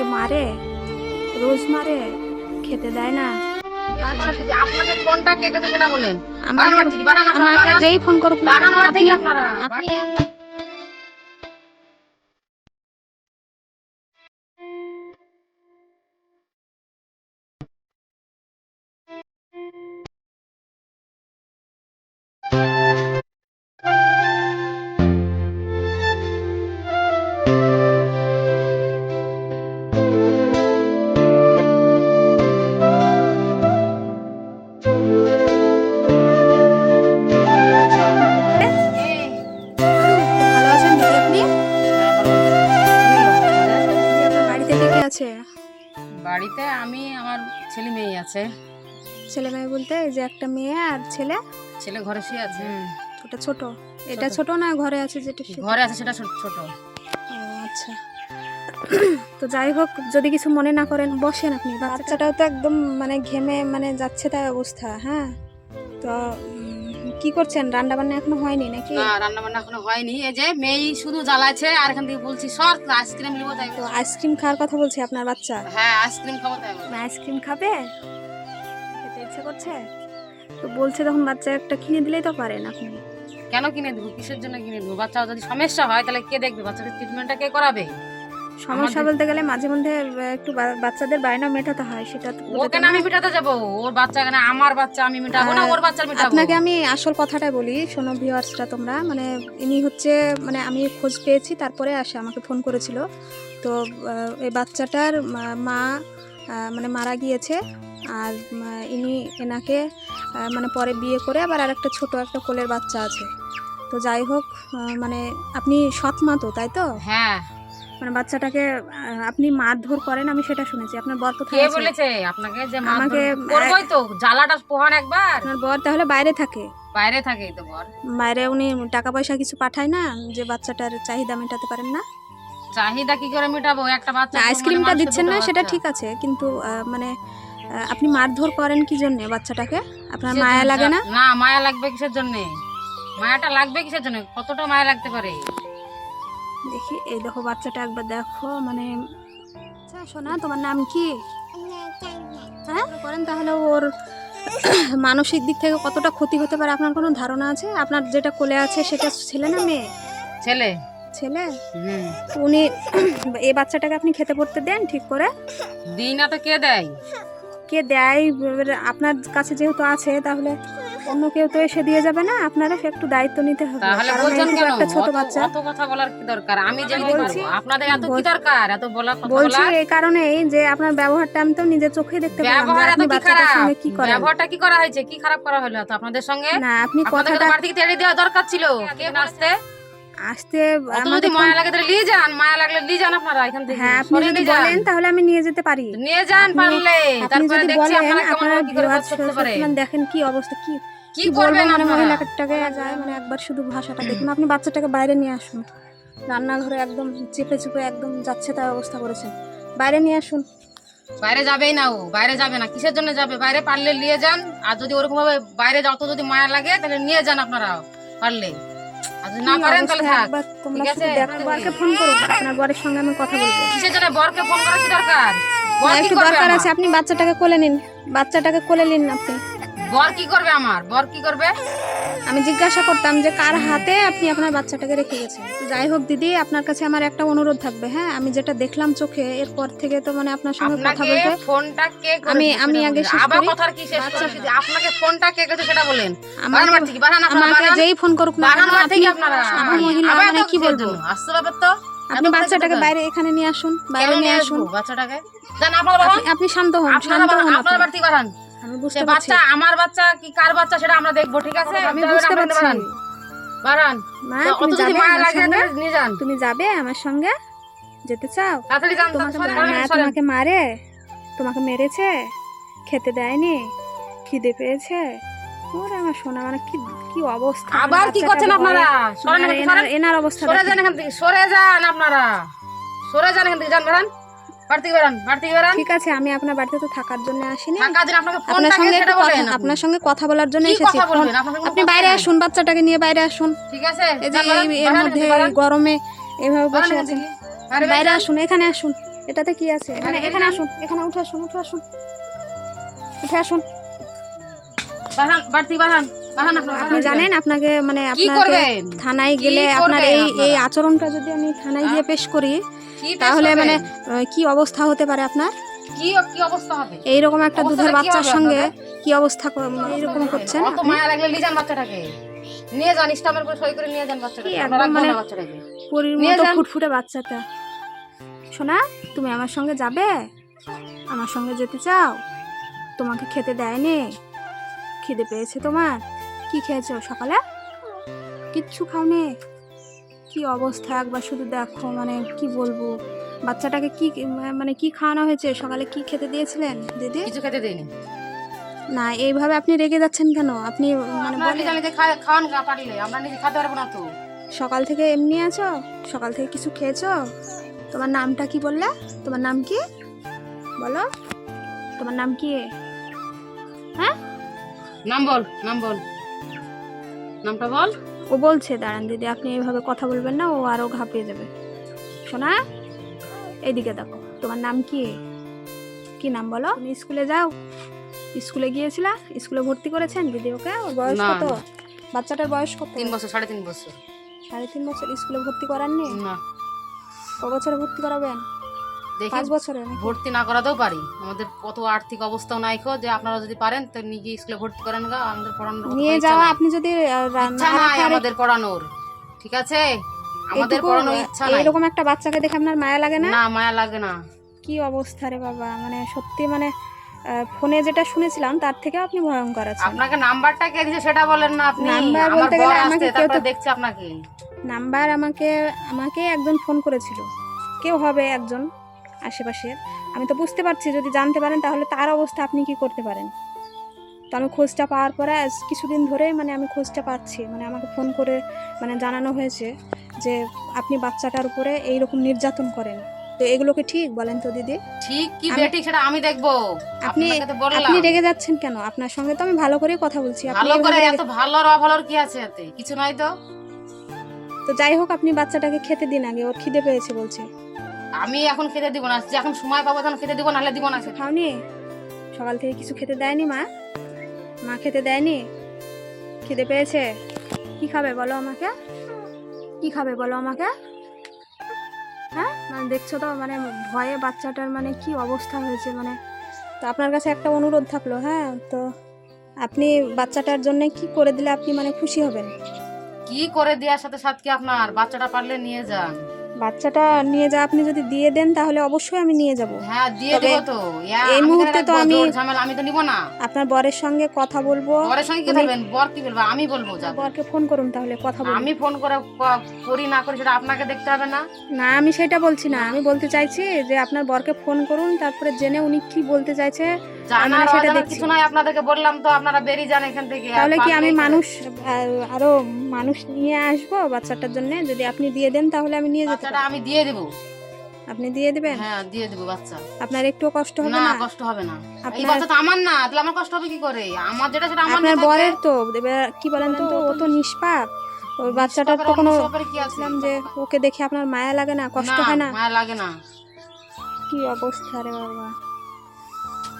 আমাকে মারে? রোজ মারে? খেতে দেয় না। আমাকে যেই ফোন করুক আপনি ছেলে মেয়ে বলতে এই যে একটা মেয়ে আর ছেলে। ছেলে ঘরে শুয়ে আছে। ওটা ছোট। এটা ছোট। না ঘরে আছে যেটা ঘরে আছে সেটা ছোট আচ্ছা। তো যাই হোক যদি কিছু মনে না করেন বসেন আপনি। বাচ্চাটাও তো একদম মানে ঘেমে মানে যাচ্ছে তাই অবস্থা হ্যাঁ? তো কি করছেন? রান্না বান্না এখনও হয়নি নাকি? না রান্না বান্না এখনও হয়নি। এই যে মেয়ে শুধু জ্বালাচ্ছে আর এখান থেকে বলছি সর আইসক্রিম নিবো তাই তো আইসক্রিম খাওয়ার কথা বলছি আপনার বাচ্চা? হ্যাঁ আইসক্রিম খাব তাই আইসক্রিম খাবে? ইচ্ছে করছে? তো বলছে তখন বাচ্চা একটা কিনে দিলেই তো পারেন আপনি। কেন কিনে দেবো? কিসের জন্য কিনে দেবো? বাচ্চা যদি সমস্যা হয় তাহলে কে দেখবে? বাচ্চাদের ট্রিটমেন্টটা কে করাবে? সমস্যা বলতে গেলে মাঝে মধ্যে একটু বাচ্চাদের বায়না মেটাতে হয় সেটা তো ও কেন আমি মেটাতে যাব? ওর বাচ্চা কেন আমার বাচ্চা আমি মেটাবো না ওর বাচ্চা মেটাবো? আপনাকে আমি আসল কথাটা বলি শোনো ভিউয়ার্সরা তোমরা মানে ইনি হচ্ছে মানে আমি খোঁজ পেয়েছি তারপরে আসে আমাকে ফোন করেছিল। তো এই বাচ্চাটার মা মানে মারা গিয়েছে আর ইনি এনাকে মানে পরে বিয়ে করে আবার আরেকটা ছোট একটা কোলের বাচ্চা আছে। তো যাই হোক মানে আপনি সৎ মা তো তাই তো? হ্যাঁ। মানে বাচ্চাটাকে আপনি মারধর করেন আমি সেটা শুনেছি। আপনার বর কোথায় কে? বলেছে? আপনাকে যে আমাকে- করবোই তো জ্বালাটা পোহান একবার। আপনার বর তাহলে বাইরে থাকে? বাইরে থাকে তো বর। বাইরে উনি টাকা পয়সা কিছু পাঠায় না যে বাচ্চাটার চাহিদা মেটাতে পারেন না? চাহিদা কি করে মেটাবো? একটা বাচ্চা আইসক্রিমটা দিচ্ছেন না সেটা ঠিক আছে কিন্তু মানে আপনি মারধর করেন কি জন্য বাচ্চাটাকে? আপনার মায়া? লাগে না? না মায়া লাগবে কিসের জন্য? মায়াটা লাগবে কিসের জন্য? কতটা মায়া লাগতে পারে? দেখি এই দেখো বাচ্চাটা একবার দেখো মানে আচ্ছা শোনা তোমার নাম কি? হ্যাঁ? করেন তাহলে ওর মানসিক দিক থেকে কতটা ক্ষতি হতে পারে আপনার কোনো ধারণা আছে? আপনার যেটা কোলে আছে সেটা ছেলে না মেয়ে? ছেলে। ছেলে? উনি এই বাচ্চাটাকে আপনি খেতে পড়তে দেন ঠিক করে? দিই না তো কে দেয়? কে দেয় আপনার কাছে যেহেতু আছে তাহলে অন্য কেউ তো এসে দিয়ে যাবে না আপনারা একটু দায়িত্ব নিতে হবে। তাহলে বলছেন কেন? ছোট বাচ্চা। অত কথা বলার কি দরকার? আমি যেমন বলছি- আপনাদের এত কি দরকার? এত বলা কথা বলছি এই কারণেই যে আপনার ব্যবহারটা আমি তো নিজের চোখে দেখতে পেলাম ব্যবহার এত কি খারাপ? কি করেন? ব্যবহারটা কি করা হয়েছে? কি খারাপ করা হলো? তো আপনাদের সঙ্গে না আপনি কথাটা বাড়ি থেকে তেড়ে দেওয়া দরকার ছিল। কে আসতে আসতে যদি মায়া লাগে তাহলে নিয়ে যান। মায়া লাগলে নিয়ে যান আপনারা এখান থেকে। হ্যাঁ আপনি যদি বলেন তাহলে আমি নিয়ে যেতে পারি। নিয়ে যান পারলে। তারপরে দেখছি আপনারা কেমন কি করে করতে পারে। দেখেন কি অবস্থা কি কি করবেন আপনারা? মহিলাটাকে যায় মানে একবার শুধু ভাষাটা দেখুন। আপনি বাচ্চাটাকে বাইরে নিয়ে আসুন। রান্নাঘরে একদম চেপে চুপে একদম যাচ্ছে তার অবস্থা করেছেন। বাইরে নিয়ে আসুন। বাইরে যাবেই না ও বাইরে যাবে না। কিসের জন্য যাবে? বাইরে পারলে নিয়ে যান। আর যদি ওরকম ভাবে বাইরে যত যদি মায়া লাগে তাহলে নিয়ে যান আপনারা পারলে। না কি তাহলে থাক। ঠিক আছে? দেখো বরকে ফোন করো আপনার বরের সঙ্গে আমি কথা বলব। কিসের জন্য? বরকে ফোন করা কি দরকার? বর কি দরকার আছে আপনি বাচ্চাটাকে কোলে নিন। বাচ্চাটাকে কোলে নিন আপনি। বর কি করবে আমার? বর কি করবে? আমি জিজ্ঞাসা করতাম যে কার হাতে আপনি আপনার বাচ্চাটাকে রেখে গেছেন? তো যাই হোক দিদি আপনার কাছে আমার একটা অনুরোধ থাকবে হ্যাঁ? আমি যেটা দেখলাম চোখে এরপর থেকে তো মানে আপনার সঙ্গে কথা বলতে ফোনটা কে আমি- আমি আগে শেষ করি। কথার কি শেষ বাচ্চা- আপনাকে ফোনটা কে করেছে সেটা বলেন। আমাকে থেকে, আমাকে যেই ফোন করুক না আপনি আমার মহিলা মানে কি বলব? তো। আপনি বাচ্চাটাকে বাইরে এখানে নিয়ে আসুন বাইরে নিয়ে আসুন। বাচ্চাটাকে? আপনি- শান্ত হন শান্ত হন আপনারা আপনি। বাড়ি সে বুঝতে পারছি। বাচ্চা আমার বাচ্চা কি কার বাচ্চা সেটা আমরা দেখব ঠিক আছে? আমি বুঝতে পারছি। বারান অত যদি মায়া লাগে নিয়ে যান। তুমি যাবে আমার সঙ্গে? যেতে চাও? তোমাকে মারে? তোমাকে মেরেছে? খেতে দেয়নি? খিদে পেয়েছে? ওরে আমার সোনা মানে কি কি অবস্থা। আবার কি করছেন আপনারা? এনার এনার অবস্থা সরে যান এখান থেকে সরে যান আপনারা। সরে যান এখান থেকে যান বাড়ি থেকে বেরান বাড়ি থেকে বেরান। ঠিক আছে আমি আপনার বাড়িতে তো থাকার জন্য আসিনি। আপনাকে আপনার সঙ্গে সেটা বলেন। আপনার সঙ্গে কথা বলার জন্য এসেছি। আপনি বাইরে আসুন বাচ্চাটাকে নিয়ে বাইরে আসুন। ঠিক আছে এই যে যান, বেরান, এই- এর মধ্যে গরমে এভাবে বসে আছেন বাইরে আসুন এখানে আসুন। এটাতে কি আছে? এখানে এখানে আসুন এখানে উঠে আসুন উঠে আসুন। উঠে আসুন। বাহান বাড়তি বাহান বাহান আপনি জানেন আপনাকে মানে আপনাকে থানায় গেলে আপনার এই এই আচরণটা যদি আমি থানায় গিয়ে পেশ করি তাহলে মানে কি অবস্থা হতে পারে আপনার? কি কি অবস্থা হবে? এইরকম একটা দুধের বাচ্চার সঙ্গে? কি অবস্থা মানে এরকম করছেন? অত মায়া লাগলে যান বাচ্চাটাকে। নিয়ে যান স্টামের উপর সই করে নিয়ে যান বাচ্চাটাকে। মানে- পরীর মতো ফুটফুটে বাচ্চাটা। শোনা তুমি আমার সঙ্গে যাবে? আমার সঙ্গে যেতে চাও? তোমাকে খেতে দেয়নি? খিদে পেয়েছে তোমার? কি খেয়েছো সকালে? কিচ্ছু খাওনি? কি অবস্থা? একবার শুধু দেখো মানে কি বলব? বাচ্চাটাকে কি মানে কি খাওয়ানো হয়েছে? সকালে কি খেতে দিয়েছিলেন দিদি? কিছু খেতে দেয়নি না এইভাবে আপনি রেগে যাচ্ছেন কেন? আপনি মানে খাওয়ান গা পারলে আমরা নিজে খেতে পারব না তো। সকাল থেকে এমনি আছো? সকাল থেকে কিছু খেয়েছো? তোমার নামটা কি বললে? তোমার নাম কি? বলো। তোমার নাম কি? হ্যাঁ? নাম বল নাম বল। নামটা বল। ও বলছে দাঁড়ান দিদি আপনি এইভাবে কথা বলবেন না ও আরও ঘাবড়িয়ে যাবে। শোনা এইদিকে দেখো তোমার নাম কি? কি নাম বলো? তুমি স্কুলে যাও। স্কুলে গিয়েছিলা? স্কুলে ভর্তি করেছেন দিদি ওকে? ওর বয়স কত? বাচ্চাটার বয়স কত? তিন বছর সাড়ে তিন বছর। সাড়ে তিন বছর স্কুলে ভর্তি করাননি? না। ক বছরে ভর্তি করাবেন? দেখি। পাঁচ বছরে নাকি? ভর্তি না করাতেও পারি। আমাদের কত আর্থিক অবস্থাও নাই যে আপনারা যদি পারেন তো নিজে স্কুলে ভর্তি করেন গা আমাদের পড়ানোর নিয়ে ইচ্ছা যাওয়া নাই। আপনি যদি আহ, রান্না ইচ্ছা নাই আরেকটা- আমাদের পড়ানোর ঠিক আছে? আমাদের পড়ানোর ইচ্ছা নাই। এরকম একটা বাচ্চাকে দেখে আপনার মায়া লাগে না? না মায়া লাগে না। কি অবস্থা রে বাবা মানে সত্যি মানে আহ, ফোনে যেটা শুনেছিলাম তার থেকে আপনি ভয়ঙ্কর আছেন। আপনাকে নাম্বারটা কে দিয়েছে সেটা বলেন না আপনি। আমার বলতে বর গেলে আসছে আমাকে কেউ তারপরে তো- দেখছে আপনাকে। নাম্বার আমাকে আমাকে একজন ফোন করেছিল। কেউ হবে একজন। আশেপাশের। আমি তো বুঝতে পারছি যদি জানতে পারেন তাহলে তার অবস্থা আপনি কি করতে পারেন? তো আমি খোঁজটা পাওয়ার পরে আজ কিছুদিন ধরে মানে আমি খোঁজটা পাচ্ছি মানে আমাকে ফোন করে মানে জানানো হয়েছে যে আপনি বাচ্চাটার উপরে এইরকম নির্যাতন করেন। তো এগুলোকে ঠিক বলেন তো দিদি? ঠিক কি আমি- সেটা আমি দেখব। আপনি আপনি রেগে যাচ্ছেন কেন? আপনার সঙ্গে তো আমি ভালো করেই কথা বলছি। আপনি ভালো করে এত ভালো আর অভালোর কি আছে এতে? কিছু নাই তো। তো যাই হোক আপনি বাচ্চাটাকে খেতে দিন আগে ওর খিদে পেয়েছে বলছে। আমি এখন খেতে দিব না যখন সময় পাবো তখন খেতে দিব নাহলে দিব না খেতে। খাওনি? সকাল থেকে কিছু খেতে দেয়নি মা? মা খেতে দেয়নি? খিদে পেয়েছে? কি খাবে বলো আমাকে? কি খাবে বলো আমাকে? হ্যাঁ? মানে দেখছ তো মানে ভয়ে বাচ্চাটার মানে কি অবস্থা হয়েছে মানে তো আপনার কাছে একটা অনুরোধ থাকল হ্যাঁ? তো আপনি বাচ্চাটার জন্য কি করে দিলে আপনি মানে খুশি হবেন? কি করে দেওয়ার সাথে সাথে কি আপনার? বাচ্চাটা পারলে নিয়ে যান। বাচ্চাটা নিয়ে যা আপনি যদি দিয়ে দেন তাহলে অবশ্যই আমি নিয়ে যাব। হ্যাঁ দিয়ে দেবো তো। এই মুহূর্তে তো আমি- ঝামেলা আমি তো নিব না। আপনার বরের সঙ্গে কথা বলব। বরের সঙ্গে কি বলবেন? বর কি বলব? আমি বলব যাব বরকে ফোন করুন তাহলে কথা বলুন। আমি ফোন করে করি না করি সেটা আপনাকে দেখতে হবে না। না আমি সেটা বলছি না। আমি বলতে চাইছি যে আপনার বরকে ফোন করুন তারপরে জেনে উনি কি বলতে চাইছে। মানে সেটা কিছু নাই আপনাদেরকে বললাম তো আপনারা বেরিয়ে যান এখান থেকে তাহলে কি আমি মানুষ আরও মানুষ নিয়ে আসব বাচ্চাটার জন্য? যদি আপনি দিয়ে দেন তাহলে আমি নিয়ে যেতে আমি দিয়ে দেবো। আপনি দিয়ে দিবেন? হ্যাঁ দিয়ে দেবো বাচ্চা। আপনার একটু কষ্ট হবে না কষ্ট হবে না। এই বাচ্চা তো আমার না তাহলে আমার কষ্ট হবে কি করে? আমার যেটা সেটা আমার আপনার বরের তো কি বলেন তো ও তো নিষ্পাপ। ওর বাচ্চাটার তো কোনো যে ওকে দেখে আপনার মায়া লাগে না কষ্ট হয় না? মায়া লাগে না। কি অবস্থা রে বাবা।